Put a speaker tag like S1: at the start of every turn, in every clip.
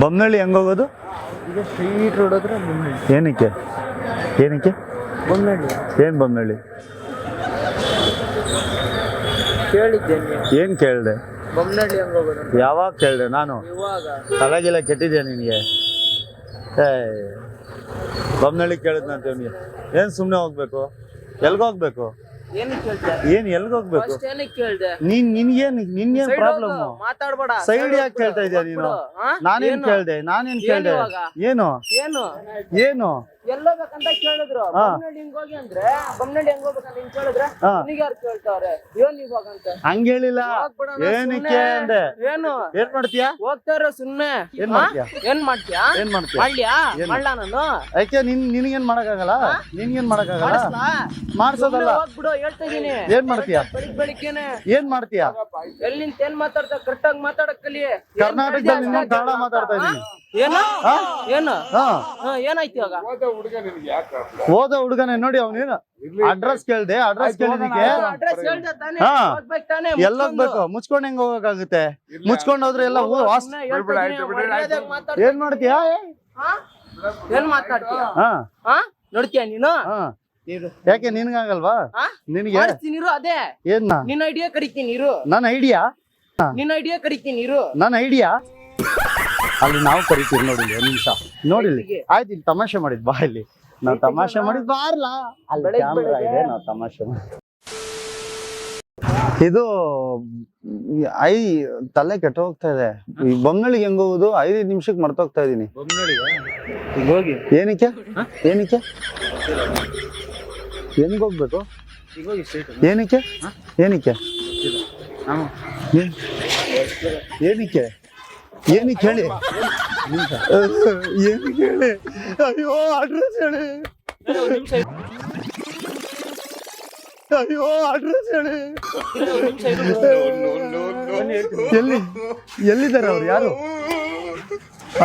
S1: ಬೊಮ್ಮನಹಳ್ಳಿ ಹೆಂಗೆ ಹೋಗೋದು?
S2: ಈಗ ಸ್ಟ್ರೀಟ್ ರೋಡ್ ಬೊಮ್ಮನಹಳ್ಳಿ
S1: ಏನಕ್ಕೆ? ಏನಕ್ಕೆ?
S2: ಬಮ್ಮಳ್ಳಿ
S1: ಏನು ಬೊಮ್ಮನಳ್ಳಿ
S2: ಕೇಳಿದ್ದೆ
S1: ಏನು ಕೇಳಿದೆ?
S2: ಬೊಮ್ಮನಹಳ್ಳಿ ಹೆಂಗ್ ಹೋಗೋದು
S1: ಯಾವಾಗ ಕೇಳಿದೆ ನಾನು?
S2: ಇವಾಗ.
S1: ತಲೆಗೆಲ್ಲ ಕೆಟ್ಟಿದ್ಯಾ ನಿನಗೆ? ಏ ಬೊಮ್ಮನಳ್ಳಿ ಕೇಳಿದ್ನಂತೆ ನಿನಗೆ ಏನು ಸುಮ್ಮನೆ ಹೋಗ್ಬೇಕು? ಎಲ್ಗೆ ಹೋಗ್ಬೇಕು? ಏನು ಎಲ್ಗ ಹೋಗ್ಬೇಕು? ನೀನ್ ನಿನ್ಗೇನ್ ನಿನ್ಗೇನ್ ಪ್ರಾಬ್ಲಮ್
S2: ಮಾತಾಡ್ಬೇಡ.
S1: ಸೈಡ್ ಯಾಕೆ ಕೇಳ್ತಾ ಇದೀಯ ನೀನು? ನಾನೇನ್? ಕೇಳ್ದೆ ನಾನೇನ್ ಕೇಳ್ದೆ? ಏನು?
S2: ಏನು?
S1: ಏನು
S2: ಎಲ್ಲೋಗ್ಬೇಕಂತ ಕೇಳಿದ್ರು.
S1: ಹಾ.
S2: ಬೊಮ್ಮನಹಳ್ಳಿ ಹಿಂಗ್ ಹೋಗಿ ಅಂದ್ರೆ ಬೊಮ್ಮನಳ್ಳಿ ಹೆಂಗ್ ಹೋಗ್ಬೇಕಂತ ಹಿಂಗ್ ಕೇಳಿದ್ರೆ
S1: ಹಾ.
S2: ನಿನಗೆ ಯಾರು ಕೇಳ್ತಾವ್ರೆ? ಏನ್ ನೀವ್ ಅಂತ
S1: ಹಂಗ ಹೇಳಿಲ್ಲ.
S2: ಹೋಗ್ಬಿಡೋಣ
S1: ಏನಕ್ಕೆ
S2: ಸುಮ್ನೆ.
S1: ಅಂದೆ?
S2: ಏನು?
S1: ಏನ್ ಮಾಡ್ತೀಯಾ?
S2: ಹೋಗ್ತಾರ ಸುಮ್ನೆ.
S1: ಏನ್
S2: ಹಾ?
S1: ಮಾಡ್ತೀಯಾ?
S2: ಏನ್ ಮಾಡ್ತೀಯಾ?
S1: ಏನ್ ಮಾಡ್ತೀಯ?
S2: ಮಾಡ್ಲಿಯಾ?
S1: ಏನು?
S2: ಮಾಡ್ಲಾ ನಾನು?
S1: ಯಾಕೆ ನಿನ್ ನಿನಗೇನ್ ಮಾಡಕ್ಕಾಗಲ್ಲ? ನಿನ್ಗೇನ್ ಮಾಡಕ್ಕಾಗಲ್ಲ?
S2: ಮಾಡಿಸ್ಲಾ?
S1: ಮಾಡ್ಸೋದಲ್ಲ.
S2: ಹೋಗ್ಬಿಡು ಹೇಳ್ತಾ ಇದೀನಿ.
S1: ಏನ್ ಮಾಡ್ತೀಯಾ?
S2: ಬೆಳಿಗ್ ಬೆಳಿಗ್ಗೆನೆ.
S1: ಏನ್ ಮಾಡ್ತೀಯಾ?
S2: ಎಲ್ಲಿಂದ ಏನ್ ಮಾತಾಡ್ತಾ ಕರೆಕ್ಟ್ ಆಗಿ ಮಾತಾಡಕ್ ಕಲಿ.
S1: ಕರ್ನಾಟಕದಲ್ಲಿ ನಿನ್ನ ಕನ್ನಡ ಮಾತಾಡ್ತಾ? ಇದೀನಿ.
S2: ಏನು? ಏನು? ಏನಾಯ್ತು ಇವಾಗ?
S1: ಓದ ಹುಡುಗನೇ ನೋಡಿ ಅವನೇನು ಅಡ್ರೆಸ್ ಕೇಳ್ದೆ ಅಡ್ರೆಸ್ ಕೇಳಿದಕ್ಕೆ
S2: ಅಡ್ರೆಸ್ ಹೇಳ್ದೆ ತಾನೇ
S1: ಹಾ. ಎಲ್ಲ ಹೋಗ್ಬೇಕು? ಮುಚ್ಕೊಂಡ್. ಹೆಂಗ್ ಹೋಗಕ್ಕಾಗುತ್ತೆ ಮುಚ್ಕೊಂಡ್ ಹೋದ್ರೆ ಎಲ್ಲ ಏನ್ ಮಾಡ್ತೀಯಾ?
S2: ಹಾ? ಏನ್ ಮಾತಾಡ್ತೀಯ?
S1: ಹಾ.
S2: ಹಾ? ನೋಡ್ತೀಯ ನೀನು?
S1: ಹಾ. ಯಾಕೆ ನಿನ್ಗಾಗಲ್ವಾ? ನಿನಗೆ?
S2: ಅದೇ.
S1: ಏನ್
S2: ನಿನ್ನ ಐಡಿಯಾ ಕರಿತೀನಿ ಇರು.
S1: ನನ್ನ ಐಡಿಯಾ
S2: ನಿನ್ನ ಐಡಿಯಾ ಕರಿತೀನಿ ಇರು.
S1: ನನ್ನ ಐಡಿಯಾ ಅಲ್ಲಿ ನಾವು ಕರಿತೀವಿ ನೋಡಿ ಒಂದ್ ನಿಮಿಷ.
S2: ನೋಡಿ.
S1: ಆಯ್ತು ಇಲ್ಲಿ ತಮಾಷೆ ಮಾಡಿದ್ ಬಾ ಇಲ್ಲಿ. ನಾವ್ ತಮಾಷೆ ಮಾಡಿದ್ ಬಾರ್ಲ ಅಲ್ಲಿ
S2: ಬೆಳಗ್ಗೆ
S1: ಕ್ಯಾಮ್ರಾ ಇದೆ ನಾವ್ ತಮಾಷೆ ಮಾಡಿ. ಇದು ಐ ತಲೆ ಕೆಟ್ಟ ಹೋಗ್ತಾ ಇದೆ. ಈ ಬೊಮ್ಮಳಿಗೆ ಹೆಂಗ್ ಹೋಗುದು? ಐದು ನಿಮಿಷಕ್ಕೆ ಮರ್ತೋಗ್ತಾ ಇದೀನಿ.
S2: ಹೋಗಿ.
S1: ಏನಕ್ಕೆ? ಏನಕ್ಕೆ? ಹೆಂಗ್ ಹೋಗ್ಬೇಕು ಏನಕ್ಕೆ? ಏನಕ್ಕೆ? ಏನ್- ಏನಕ್ಕೆ? ಏನಕ್ಕೆ ನಿಮಿಷ. ಏನಕ್ಕೆ ಹೇಳಿ ಅಯ್ಯೋ ಅಡ್ರೆಸ್ ಹೇಳಿ. ಅಯ್ಯೋ ಅಡ್ರೆಸ್ ಹೇಳಿ. ಎಲ್ಲಿ, ಎಲ್ಲಿದ್ದಾರೆ ಅವ್ರು, ಯಾರು?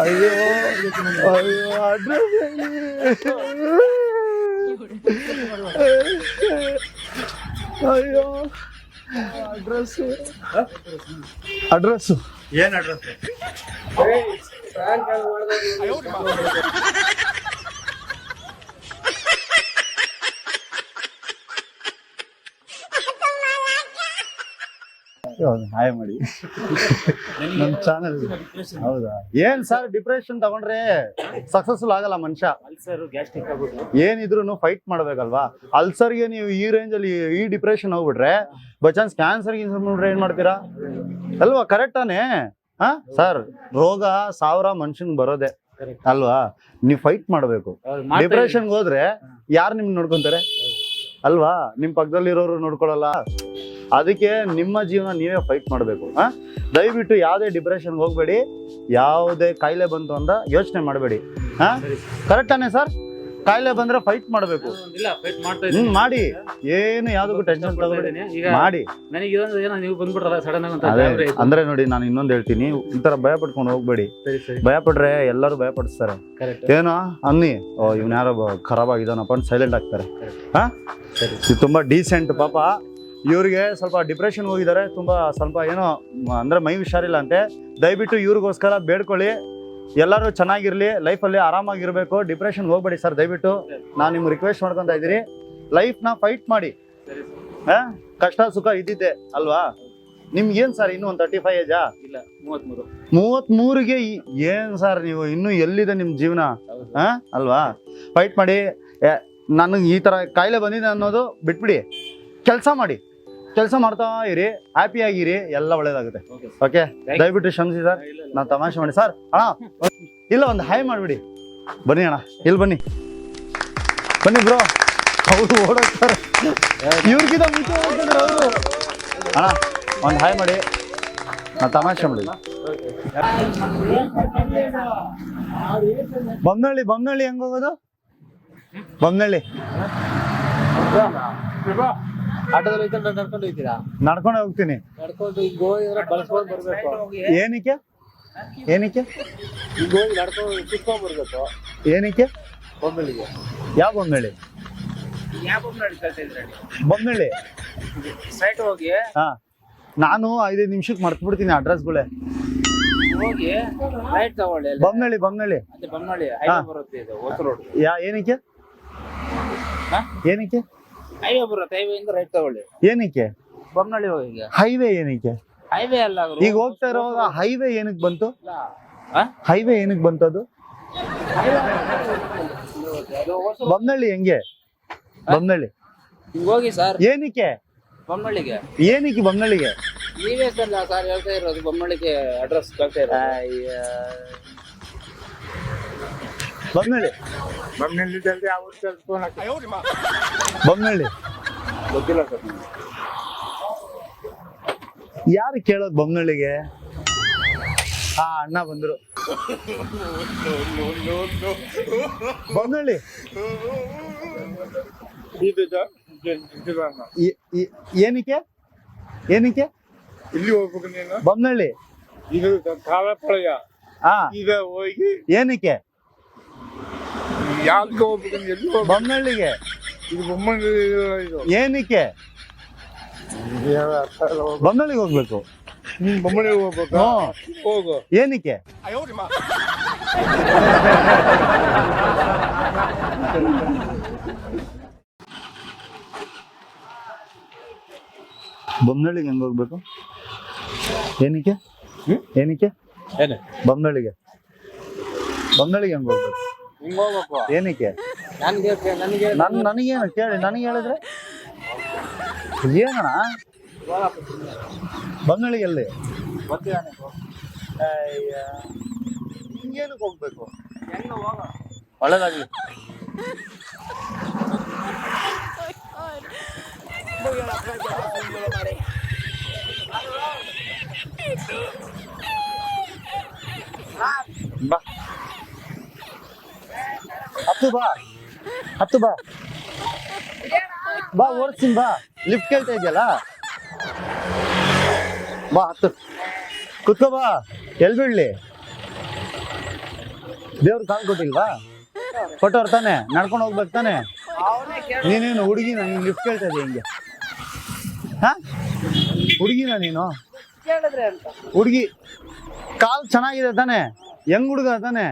S1: ಅಯ್ಯೋ ಅಯ್ಯೋ ಅಡ್ರೆಸ್ ಹೇಳಿ. ಅಯ್ಯೋ. ಅಡ್ರೆಸ್ ಅಡ್ರೆಸ್ ಏನ್ ಅಡ್ರೆಸ್ ಹಾಯ್ ಮಾಡಿ. ನಮ್ಮ ಚಾನಲ್ ಹೌದಾ? ಏನ್ ಸರ್ ಡಿಪ್ರೆಷನ್ ತಗೊಂಡ್ರೆ ಸಕ್ಸಸ್ಫುಲ್ ಆಗಲ್ಲ ಮನುಷ್ಯ? ಏನಿದ್ರು ಫೈಟ್ ಮಾಡ್ಬೇಕಲ್ವಾ? ಅಲ್ಸರ್ಗೆ ನೀವು ಈ ರೇಂಜ್ ಅಲ್ಲಿ ಈ ಡಿಪ್ರೆಷನ್ ಹೋಗ್ಬಿಟ್ರೆ ಬೈ ಚಾನ್ಸ್ ಕ್ಯಾನ್ಸರ್ ಗಿನ್ಸರ್ ಏನ್ ಮಾಡ್ತೀರಾ? ಅಲ್ವಾ ಕರೆಕ್ಟ್ ತಾನೇ? ಹಾ? ಸರ್ ರೋಗ ಸಾವಿರ ಮನುಷ್ಯನ್ ಬರೋದೆ. ಅಲ್ವಾ? ನೀವು ಫೈಟ್ ಮಾಡ್ಬೇಕು. ಡಿಪ್ರೆಷನ್ಗೆ ಹೋದ್ರೆ ಯಾರು ನಿಮ್ಗೆ ನೋಡ್ಕೊಂತಾರೆ? ಅಲ್ವಾ? ನಿಮ್ ಪಕ್ಕದಲ್ಲಿರೋರು ನೋಡ್ಕೊಳಲ್ಲ. ಅದಕ್ಕೆ ನಿಮ್ಮ ಜೀವನ ನೀವೇ ಫೈಟ್ ಮಾಡಬೇಕು ಹಾ ದಯವಿಟ್ಟು ಯಾವುದೇ ಡಿಪ್ರೆಷನ್ಗೆ ಹೋಗಬೇಡಿ ಯಾವುದೇ ಕಾಯಿಲೆ ಬಂತು ಅಂತ ಯೋಚನೆ ಮಾಡಬೇಡಿ ಹಾ ಕರೆಕ್ಟಾನೆ ಸರ್ ಕಾಯಿಲೆ ಬಂದ್ರೆ ಫೈಟ್ ಮಾಡಬೇಕು.
S3: ಇಲ್ಲ ಫೈಟ್ ಮಾಡ್ತಾ
S1: ಹ್ಮ್ ಮಾಡಿ. ಏನು ಯಾವ್ದಕ್ಕೂ ಟೆನ್ಷನ್ ತಗೋಬೇಡಿ.
S3: ಈಗ
S1: ಮಾಡಿ.
S3: ನನಗೆ ಇದೊಂದು ಏನೋ ನೀವು ಬಂದ್ಬಿಟ್ರಲ್ಲ ಸಡನ್ ಆಗಿ ಅಂತ
S1: ಅದೇ
S3: ಗಾಬರಿ ಆಯ್ತು.
S1: ಅಂದ್ರೆ ನೋಡಿ ನಾನು ಇನ್ನೊಂದು ಹೇಳ್ತೀನಿ. ಈ ತರ ಭಯ ಪಡ್ಕೊಂಡು ಹೋಗ್ಬೇಡಿ.
S3: ಸರಿ ಸರಿ.
S1: ಭಯ ಪಡ್ರೆ ಎಲ್ಲರೂ ಭಯ ಪಡಿಸ್ತಾರೆ
S3: ಕರೆಕ್ಟ್
S1: ಏನೋ ಅನ್ನಿ. ಓ ಇವ್ನ ಯಾರೋ ಖರಾಬ್ ಆಗಿದಾನಪ್ಪ ಅಂತ ಸೈಲೆಂಟ್ ಆಗ್ತಾರೆ. ಹಾ
S3: ಸರಿ.
S1: ಇದು ತುಂಬಾ ಡೀಸೆಂಟ್ ಪಾಪ. ಇವ್ರಿಗೆ ಸ್ವಲ್ಪ ಡಿಪ್ರೆಷನ್ ಹೋಗಿದ್ದಾರೆ ತುಂಬ ಸ್ವಲ್ಪ ಏನೋ ಅಂದರೆ ಮೈ ಹುಷಾರಿಲ್ಲ ಅಂತೆ ದಯವಿಟ್ಟು ಇವ್ರಿಗೋಸ್ಕರ ಬೇಡ್ಕೊಳ್ಳಿ. ಎಲ್ಲರೂ ಚೆನ್ನಾಗಿರಲಿ ಲೈಫಲ್ಲಿ ಆರಾಮಾಗಿರಬೇಕು. ಡಿಪ್ರೆಷನ್ ಹೋಗ್ಬೇಡಿ ಸರ್ ದಯವಿಟ್ಟು. ನಾನು ನಿಮ್ಗೆ ರಿಕ್ವೆಸ್ಟ್ ಮಾಡ್ಕೊತಾ ಇದ್ದೀರಿ ಲೈಫ್ನ ಫೈಟ್ ಮಾಡಿ. ಹಾಂ? ಕಷ್ಟ ಸುಖ ಇದ್ದಿದ್ದೆ ಅಲ್ವಾ? ನಿಮ್ಗೇನು ಏನ್ ಸರ್ ಇನ್ನೂ ಒಂದು ತರ್ಟಿ ಫೈವ್ ಏಜಾ
S3: ಇಲ್ಲ
S1: ಮೂವತ್ತ್ಮೂರು ಮೂವತ್ತ್ಮೂರಿಗೆ ಏನ್ ಸರ್ ನೀವು ಇನ್ನೂ ಎಲ್ಲಿದೆ ನಿಮ್ಮ ಜೀವನ? ಹಾಂ? ಅಲ್ವಾ? ಫೈಟ್ ಮಾಡಿ. ನನಗೆ ಈ ಥರ ಕಾಯಿಲೆ ಬಂದಿದೆ ಅನ್ನೋದು ಬಿಟ್ಬಿಡಿ. ಕೆಲಸ ಮಾಡಿ. ಕೆಲಸ ಮಾಡ್ತಾ ಇರಿ ಹ್ಯಾಪಿ ಆಗಿರಿ ಎಲ್ಲ ಒಳ್ಳೇದಾಗುತ್ತೆ. ಓಕೆ. ದಯವಿಟ್ಟು ಕ್ಷಮಿಸಿ ಸರ್
S3: ಇಲ್ಲ.
S1: ತಮಾಷೆ ಮಾಡಿ. ಸರ್ ಅಣ್ಣ ಇಲ್ಲ ಒಂದು ಹಾಯ್ ಮಾಡಿಬಿಡಿ. ಬನ್ನಿ ಅಣ್ಣ. ಇಲ್ಲಿ ಬನ್ನಿ. ಬನ್ನಿ ಬ್ರೋ ಅವರು ಓಡೋಗ್ತಾರೆ ಇವ್ರಿಗಿಂತ ಮುಂಚೆ ಓಡ್ತಿದ್ರು ಅವರು. ಅಣ್ಣ ಒಂದು ಹಾಯ್ ಮಾಡಿ. ನಾನು ತಮಾಷೆ ಮಾಡಿ ಬೊಮ್ಮನಹಳ್ಳಿ ಬೊಮ್ಮನಹಳ್ಳಿ ಹೆಂಗ್ ಹೋಗೋದು? ಬೊಮ್ಮನಹಳ್ಳಿ
S2: ಆಟೋದಲ್ಲಿ ನಡ್ಕೊಂಡು ಹೋಗ್ತೀರಾ?
S1: ನಡ್ಕೊಂಡು ಹೋಗ್ತೀನಿ.
S2: ನಡ್ಕೊಂಡು ಈಗ ಹೋಗಿ ಬಳಸ್ಕೊಂಡು ಬರ್ಬೇಕು.
S1: ಏನಕ್ಕೆ? ಏನಕ್ಕೆ?
S2: ಈಗ ಹೋಗಿ ನಡ್ಕೊಂಡು ಸುತ್ಕೊಂಡ್ ಬರ್ಬೇಕು.
S1: ಏನಕ್ಕೆ? ಯಾವ ಬೊಮ್ಮನಹಳ್ಳಿ ಬೊಮ್ಮಳಿ
S2: ಸೈಟ್ ಹೋಗಿ.
S1: ಹಾ. ನಾನು ಐದೈದು ನಿಮಿಷಕ್ಕೆ ಮರ್ತು ಬಿಡ್ತೀನಿ ಅಡ್ರೆಸ್ಗಳೇ.
S4: ಹೋಗಿ ರೈಟ್ ತಗೊಳ್ಳಿ ಬಂಗಳಿ
S1: ಬೊಮ್ಮನಳ್ಳಿ ಬೊಮ್ಮನಳ್ಳಿ
S4: ಅದೇ ಬೊಮ್ಮನಳ್ಳಿ ಹೈವೇ ಬರುತ್ತೆ ಇದು ಹೊಸ ರೋಡ್
S1: ಯಾ ಏನಕ್ಕೆ?
S4: ಹಾ?
S1: ಏನಕ್ಕೆ?
S4: ಹೈವೇ ಬರುತ್ತೆ. ಹೈವೇಯಿಂದ ರೈಟ್ ತಗೊಳ್ಳಿ.
S1: ಏನಕ್ಕೆ?
S4: ಬೊಮ್ಮನಳ್ಳಿ ಹೋಗಿ ಈಗ
S1: ಹೈವೇ ಏನಕ್ಕೆ?
S4: ಹೈವೇ ಅಲ್ಲ
S1: ಈಗ ಹೋಗ್ತಾ ಇರೋವಾಗ ಹೈವೇ ಏನಕ್ಕೆ ಬಂತು? ಹೈವೇ ಏನಕ್ಕೆ ಬಂತು ಅದು? ಬೊಮ್ಮನಳ್ಳಿ ಹೆಂಗೆ? ಬೊಮ್ಮನಳ್ಳಿ
S4: ಹಿಂಗ್ ಸರ್
S1: ಏನಕ್ಕೆ?
S4: ಬೊಮ್ಮನಳ್ಳಿಗೆ
S1: ಏನಕ್ಕೆ ಬೊಮ್ಮನಳ್ಳಿಗೆ
S4: ನೀವೇ ಸರ್ ಸರ್ ಹೇಳ್ತಾ ಇರೋದು. ಬೊಮ್ಮನಳ್ಳಿಗೆ ಅಡ್ರೆಸ್ ಕಳ್ತಾ ಇರೋದು.
S1: ಬೊಮ್ಮನಳ್ಳಿ ಬೊಮ್ಮನಳ್ಳಿ
S4: ಗೊತ್ತಿಲ್ಲ ಸರ್
S1: ಯಾರು ಕೇಳೋದು ಬೊಮ್ಮನಳ್ಳಿಗೆ ಹಾ ಅಣ್ಣ ಬಂದರು. ಬೊಮ್ಮನಳ್ಳಿ ಏನಕ್ಕೆ? ಏನಕ್ಕೆ?
S5: ಇಲ್ಲಿ ಹೋಗ್ಬೇಕು ನೀನು?
S1: ಬೊಮ್ಮನಳ್ಳಿ
S5: ಇದು ಕಾಲಪ್ರಳಯ
S1: ಹಾ.
S5: ಈಗ ಹೋಗಿ
S1: ಏನಕ್ಕೆ?
S5: ಯಾವ್ದಕ್ಕೆ ಹೋಗ್ಬೇಕು? ಎಲ್ಲಿ ಹೋಗ್ಬೇಕು?
S1: ಬೊಮ್ಮನಳ್ಳಿಗೆ
S5: ಇದು ಬೊಮ್ಮನ ಇದು.
S1: ಏನಕ್ಕೆ? ಬೊಮ್ಮನಳ್ಳಿಗೆ ಹೋಗ್ಬೇಕು.
S5: ನೀನ್ ಬೊಮ್ಮನಿಗೆ ಹೋಗ್ಬೇಕು. ಹೋಗು.
S1: ಏನಕ್ಕೆ? ಬೊಮ್ಮನಳ್ಳಿಗೆ ಹೆಂಗ್ ಹೋಗ್ಬೇಕು? ಏನಕ್ಕೆ? ಏನಕ್ಕೆ?
S2: ಏನು?
S1: ಬೊಮ್ಮನಳ್ಳಿಗೆ ಬೊಮ್ಮನಳ್ಳಿಗೆ ಹೆಂಗ್ ಹೋಗ್ಬೇಕು?
S2: ಹಿಂಗ್ ಹೋಗ್ಬೇಕು.
S1: ಏನಕ್ಕೆ?
S2: ನನ್ಗೆ ನನಗೆ
S1: ನನ್ ನನಗೇನು ಕೇಳಿ ನನಗೆ ಹೇಳಿದ್ರೆ? ಏನಣ್ಣ?
S2: ಗೊತ್ತಿಲ್ಲ ನಿಂಗೆ.
S1: ಹಿಂಗೇನಕ್ಕೆ ಹೋಗ್ಬೇಕು? ಒಳ್ಳೇದಾಗ್ಲಿ. ಬಾ. ಹತ್ತು ಬಾ. ಹತ್ತು ಬಾ. ಬಾ, ಓಡಿಸ್ತೀನಿ, ಬಾ. ಲಿಫ್ಟ್ ಕೇಳ್ತಾ ಇದೆಯಲ್ಲ? ಬಾ, ಹತ್ತು. ಕುತ್ಕೋ, ಬಾ. ಎಲ್ ಬೀಳ್ಲಿ ದೇವ್ರು ಕಾಲ್ ಕೊಟ್ಟಿಲ್ವಾ ಕೊಟ್ಟವ್ರು ತಾನೆ, ನಡ್ಕೊಂಡು ಹೋಗ್ಬೇಕು ತಾನೆ. ನೀನೇನು ಹುಡುಗಿ ನಾನು ಲಿಫ್ಟ್ ಕೇಳ್ತಾ ಇದೀಯ ಹಿಂಗೆ? ಹಾ? ಹುಡುಗಿನ ನೀನು? ಹುಡುಗಿ, ಕಾಲ್ ಚೆನ್ನಾಗಿದೆ ತಾನೆ ಹೆಂಗ್ ಹುಡುಗ ತಾನೆ,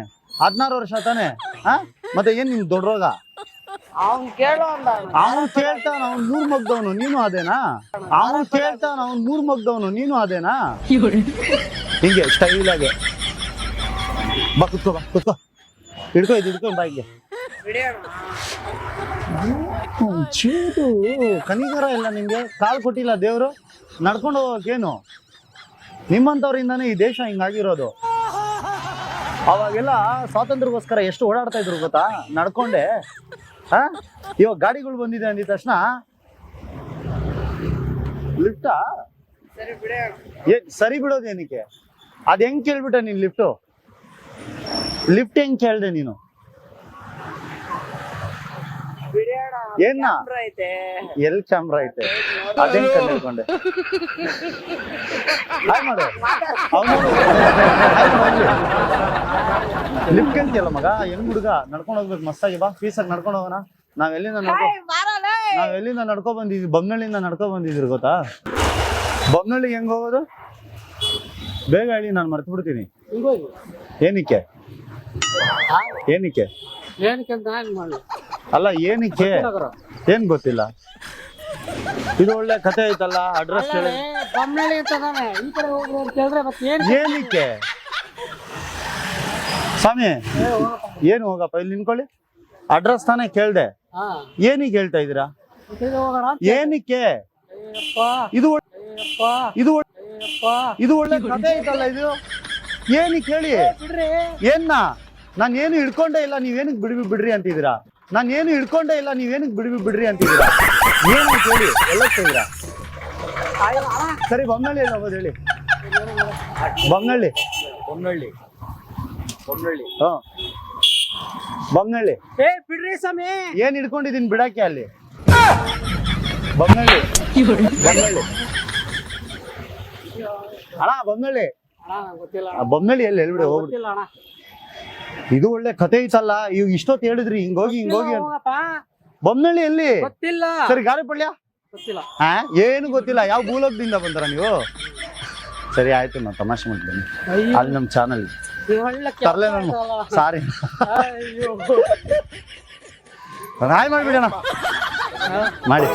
S1: ಹದಿನಾರು ವರ್ಷ ತಾನೆ, ಹಾ? ಮತ್ತೆ ಏನ್ ನಿನ್ ದೊಡ್ಡ ರೋಗ?
S6: ಅವ್ನ್ ಕೇಳೋ ಅಂದ
S1: ಅವನು ಕೇಳ್ತಾನ ಅವ್ನು ಮೂರ್ ಮಗ್ದವನು ನೀನು ಅದೇನಾ? ಅವನು ಕೇಳ್ತಾನ ಅವ್ನು ಮೂರ್ ಮಗ್ದವನು ನೀನು ಅದೇನಾ? ಹಿಂಗೆ ಸ್ಟೈಲ್ ಆಗಿ. ಬಾ ಕುತ್ಕೋ ಬಾ ಕುತ್ಕೋ. ಹಿಡ್ಕೋ ಇದು ಹಿಡ್ಕೊಂಡ್ ಬಾ ಹಿಂಗೆ ಚೂರು ಕನಿಗರ ಇಲ್ಲ ನಿಮ್ಗೆ ಕಾಲ್ ಕೊಟ್ಟಿಲ್ಲ ದೇವ್ರು? ನಡ್ಕೊಂಡು ಹೋಗಕ್ಕೇನು ನಿಮ್ಮಂಥವ್ರಿಂದಾನೇ ಈ ದೇಶ ಹಿಂಗಾಗಿರೋದು. ಅವಾಗೆಲ್ಲ ಸ್ವಾತಂತ್ರ್ಯಕ್ಕೋಸ್ಕರ ಎಷ್ಟು ಓಡಾಡ್ತಾ ಇದ್ರು ಗೊತ್ತಾ? ನಡ್ಕೊಂಡೆ. ಹಾ? ಇವಾಗ ಗಾಡಿಗಳು ಬಂದಿದೆ ಅಂದಿದ ತಕ್ಷಣ ಲಿಫ್ಟಾ
S6: ಸರಿ
S1: ಬಿಡೋದು ಏನಕ್ಕೆ? ಅದ್ ಹೆಂಗ್ ಕೇಳ್ಬಿಟ್ಟೆ ನೀನ್ ಲಿಫ್ಟು ಲಿಫ್ಟ್ ಹೆಂಗ್ ಕೇಳ್ದೆ ನೀನು?
S6: ಏನ
S1: ಎಲ್ ಕ್ಯಾಮ್ರಾ ಐತೆ? ಅದೇನ್ ಕಂಡಿಡ್ಕೊಂಡೆ ಹಾಯ್ ಮಾಡು. ಲಿಫ್ಟ್ ಕೇಳ್ತಿಯಲ್ಲ ಮಗ? ಹೆಂಗ್ ಹುಡುಗ? ನಡ್ಕೊಂಡು ಹೋಗ್ಬೇಕು ಮಸ್ತಾಗಿ ಬಾ. ಫೀಸಾಗಿ ನಡ್ಕೊಂಡು ಹೋಗೋಣ. ನಾವ್ ಎಲ್ಲಿಂದ ನಡ್ಕೊ
S6: ಬಾರಲೇ
S1: ನಾವ್ ಎಲ್ಲಿಂದ ನಡ್ಕೊ ಬಂದಿದ್ವಿ ಬೊಮ್ಮನಳ್ಳಿಯಿಂದ ನಡ್ಕೊ ಬಂದಿದ್ರಿ ಗೊತ್ತಾ? ಬೊಮ್ಮನಳ್ಳಿ ಹೆಂಗ್ ಹೋಗೋದು? ಬೇಗ ಹೇಳಿ ನಾನು ಮರ್ತು ಬಿಡ್ತೀನಿ ಏನಕ್ಕೆ? ಏನಕ್ಕೆ
S2: ಏನಕ್ಕೆ
S1: ಅಲ್ಲ ಏನಕ್ಕೆ? ಏನ್ ಗೊತ್ತಿಲ್ಲ. ಇದು ಒಳ್ಳೆ ಕತೆ ಐತಲ್ಲ ಅಡ್ರೆಸ್ ಹೇಳಿ.
S2: ಬೊಮ್ಮನಳ್ಳಿ ಅಂತ ತಾನೆ ಈ ಕಡೆ ಹೋಗ್ರಿ ಅಂತ ಹೇಳಿದ್ರೆ ಮತ್ತೆ ಏನ್
S1: ಏನಕ್ಕೆ ಸ್ವಾಮಿ ಏನು ಹೋಗಪ್ಪ ಇಲ್ಲಿ ನಿಂತ್ಕೊಳ್ಳಿ. ಅಡ್ರೆಸ್ ತಾನೇ ಕೇಳ್ದೆ. ಏನಿಗೆ ಹೇಳ್ತಾ ಇದೀರಾ ಏನಕ್ಕೆ?
S2: ಅಯ್ಯಪ್ಪ.
S1: ಇದು ಇದು
S2: ಅಯ್ಯಪ್ಪ.
S1: ಇದು ಒಳ್ಳೆ ಕತೆ ಐತಲ್ಲ ಇದು? ಏನಕ್ಕೆ ಹೇಳಿ ಏನ್ನ? ನಾನು ಏನು ಹಿಡ್ಕೊಂಡೇ ಇಲ್ಲ ನೀವೇನಕ್ಕೆ ಬಿಡ್ಬಿ ಬಿಡ್ರಿ ಅಂತಿದ್ದೀರಾ? ನಾನು ಏನು ಹಿಡ್ಕೊಂಡೇ ಇಲ್ಲ ನೀವೇನಕ್ಕೆ ಬಿಡ್ಬಿ ಬಿಡ್ರಿ ಅಂತಿದ್ದೀರಾ? ಏನು ಕೇಳಿ? ಎಲ್ಲ ಸರಿ ಬೊಮ್ಮನಳ್ಳಿ ಎಲ್ಲ ಹೋಗೋದು ಹೇಳಿ. ಬಂಗಳ್ಳಿ
S4: ಬೊಮ್ಮನಳ್ಳಿ
S1: ಹಾ.
S2: ಏ ಬಿಡ್ರಿ ಸ್ವಾಮಿ.
S1: ಏನ್ ಹಿಡ್ಕೊಂಡಿದೀನಿ ಬಿಡಕ್ಕೆ ಅಲ್ಲಿ? ಬಂಗಳ್ಳಿ ಬೊಮ್ಮನಳ್ಳಿ ಅಣ್ಣ
S2: ಬಂಗಳ್ಳಿ ಬಂಗಳ್ಳಿ
S1: ಆ ಬೊಮ್ಮನಳ್ಳಿ ಎಲ್ಲಿ ಹೇಳ್ಬಿಡಿ ಹೋಗ್ಬಿಡಿ.
S2: ಗೊತ್ತಿಲ್ಲ ಅಣ್ಣ.
S1: ಇದು ಒಳ್ಳೆ ಕತೆ ಐತಲ್ಲ ಇವ್ ಇಷ್ಟೊತ್ತು ಹೇಳಿದ್ರಿ ಹಿಂಗೋಗಿ ಹಿಂಗೋಗಿ ಅಂತ.
S2: ಹೋಗಪ್ಪ.
S1: ಬೊಮ್ಮನಳ್ಳಿ ಎಲ್ಲಿ?
S2: ಗೊತ್ತಿಲ್ಲ.
S1: ಸರಿ ಗಾಳಿ ಪಳ್ಯ
S2: ಗೊತ್ತಿಲ್ಲ.
S1: ಹಾ ಏನು ಗೊತ್ತಿಲ್ಲ ಯಾವ ಭೂಲೋಕದಿಂದ ಬಂದ್ರ ನೀವು? ಸರಿ ಆಯ್ತು ನಾವು ತಮಾಷೆ ಮಾಡ್ತೀನಿ. ಅಲ್ಲಿ ನಮ್ಮ ಚಾನಲ್ ತರ್ಲೆ ನಾನು. ಸಾರಿ
S2: ಅಯ್ಯೋ.
S1: ಹಾಯ್ ಮಾಡಿಬಿಡೋಣ ಮಾಡಿ.